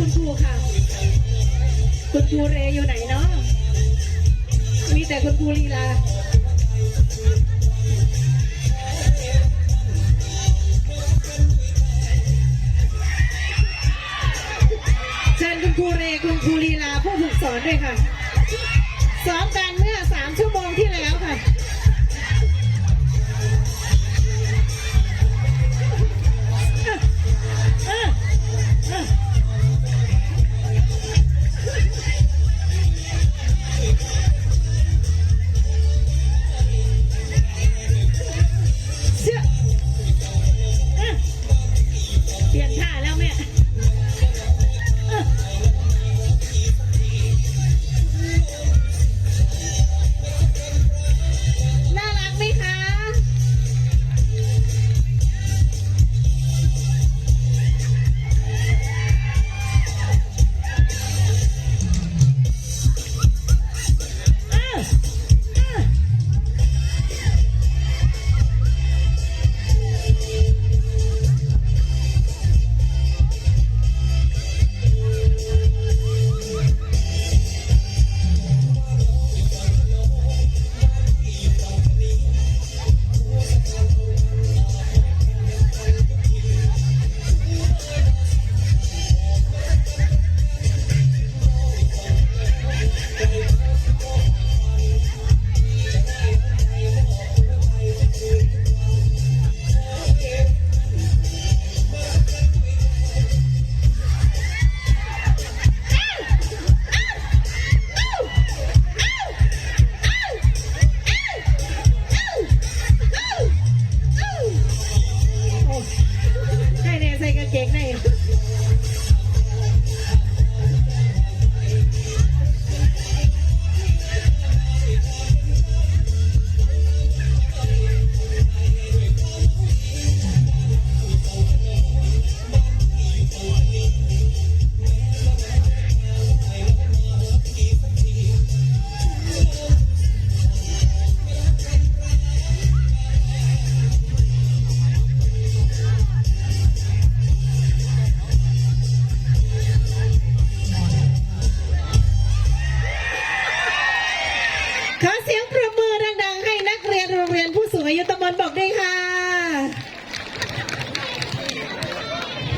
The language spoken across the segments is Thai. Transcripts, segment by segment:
คุณครูค่ะ คุณครูเรอยู่ไหนเนาะมีแต่คุณครูลีลาเชิญคุณครูเรคุณครูลีลาผู้ฝึกสอนด้วยค่ะสอนกันเมื่อสามชั่วโมง อายุตำบลบอกด้วยค่ะ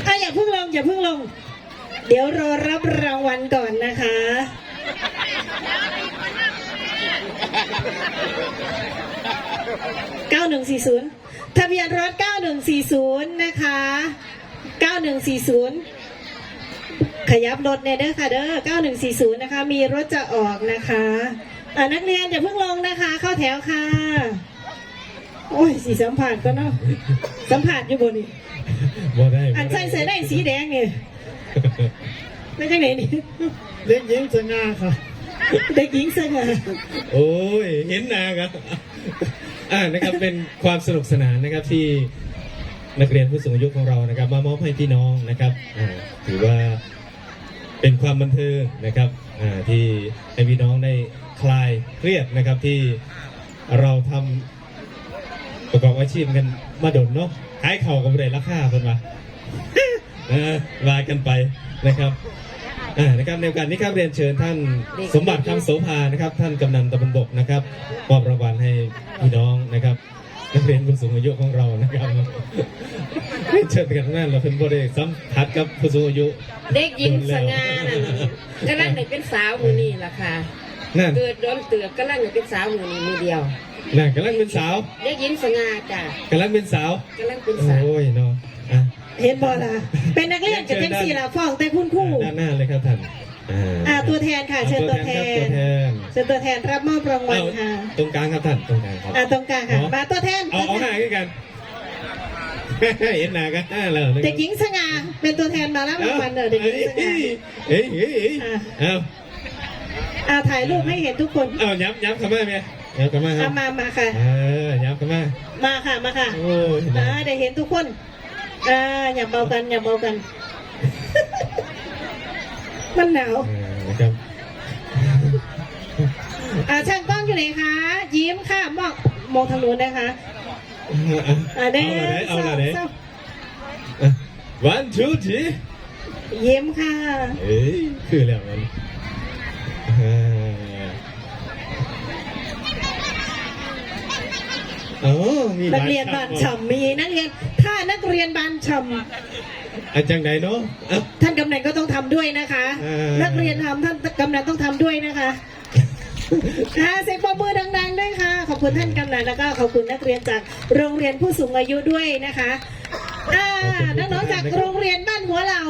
อะอย่าเพิ่งลงอย่าเพิ่งลง เดี๋ยวรอรับรางวัลก่อนนะคะ9140ทะเบียนรถ9140นะคะ9140ขยับรถเนี่ยเด้อค่ะเด้อ9140นะคะ มีรถจะออกนะคะอ่านักเรียนอย่าเพิ่งลงนะคะ เข้าแถวค่ะ โอ้ยสีสัมผัสก็เนาะสัมผัสอยู่บนนี่บ่ได้อันใส่เสื้อได้สีแดงเนี่ยไม่ใช่ไหนนี่เด็กหญิงสง่าค่ะเด็กหญิงเสื้อโอ้ยเห็นหนาครับอ่านะครับเป็นความสนุกสนานนะครับที่นักเรียนผู้สูงอายุของเรานะครับ มามอบให้พี่น้องนะครับอ่าถือว่าเป็นความบันเทิงนะครับอ่าที่ให้พี่น้องได้คลายเครียดนะครับที่เราทำ ประกอบอาชีพกันมาดนเนาะขายเข่าวกับไรราคาเป็นมาเออว่ากันไปนะครับอ่านะครับในโอกาสนี้ครับเรียนเชิญท่านสมบัติคำโสภานะครับ ท่านกำนันตำบลบกนะครับมอบรางวัลให้พี่น้องนะครับนักเรียนผู้สูงอายุของเรานะครับเรียนเชิญกันทั้งนั้นเราเป็นบริสัมผัสกับผู้สูงอายุ เด็กหญิงสง่านั่นกำลังได้เป็นสาวมือนี่ล่ะค่ะ นั่นเกิดโดนเตือกกำลังได้เป็นสาวมือนี่มือเดียวนั่นกำลังเป็นสาวเด็กหญิงสง่าจ้ะกำลังเป็นสาวกำลังเป็นโอสาว้ยเนาะอะเห็นบอล่ะ เป็นนักเรียนกับเจนสี่ละฟ้องแต่คุณครู่ด้านหน้าเลยครับท่านอ่าอ่าตัวแทนค่ะเชิญตัวแทครับตันวแทนเชิญตัวแทนรับมอบรางวัลเอาค่ะตรงกลางครับท่านตรงกลางครับอ่าตรงกลางค่ะมาตัวแทนเอาเอาหน้ากันกันเห็นหน้ากันหน้าแล้วนะครับเด็กหญิงสง่าเป็นตัวแทนมารับรางวัลเด้อเด็กหญิงสง่าเฮ้ยเฮ้ยเฮ้ยอะเอา อ่าถ่ายรูปให้เห็นทุกคนเอาย้ำย้ำเข้ามาไหมย้ำเข้ามาครัอ่าบมามาค่ะ เออย้ำเข้ามามาค่ะมาค่ะโอ้ยอ่าได้เห็นทุกคนอ่าอย่าเบากันอย่าเบากัน มันหนาวเออนะครับอ่าช่างกล้องอยู่ไหนคะยิ้มค่ะมองมองทางนู้นนะคะอ่าเด้เอาละเด้เศร้าวันทูทียิ้มค่ะ เอ้ยคือแล้วมัน อ่าอ๋อมีหนัลากเรียนบานฉ่ำมีนักเรียนถ้านักเรียนบานฉ่อาจารย์ไหนเนาะเอ้าำท่านกำนันก็ต้องทำด้วยนะคะเออนักเรียนทำท่านกำนันต้องทำด้วยนะคะอ่าเสียงปรบมือดังๆด้วยค่ะ ขอบคุณท่านกำนันแล้วก็ขอบคุณนักเรียนจากโรงเรียนผู้สูงอายุด้วยนะคะอ่าน้องๆจากโรงเรียนบ้านหัวเรา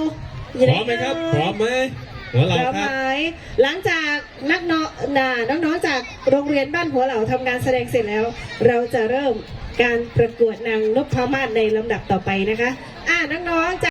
อยู่พร้อมไหมครับพร้อมไหม หัวเราพร้อมคไหมรับหลังจากนักเนาะน่ะน้องๆจากโรงเรียนบ้านหัวเหล่าทำการแสดงเสร็จแล้ว เราจะเริ่มการประกวดนางนพมาศในลำดับต่อไปนะคะ อ่าน้องๆจาก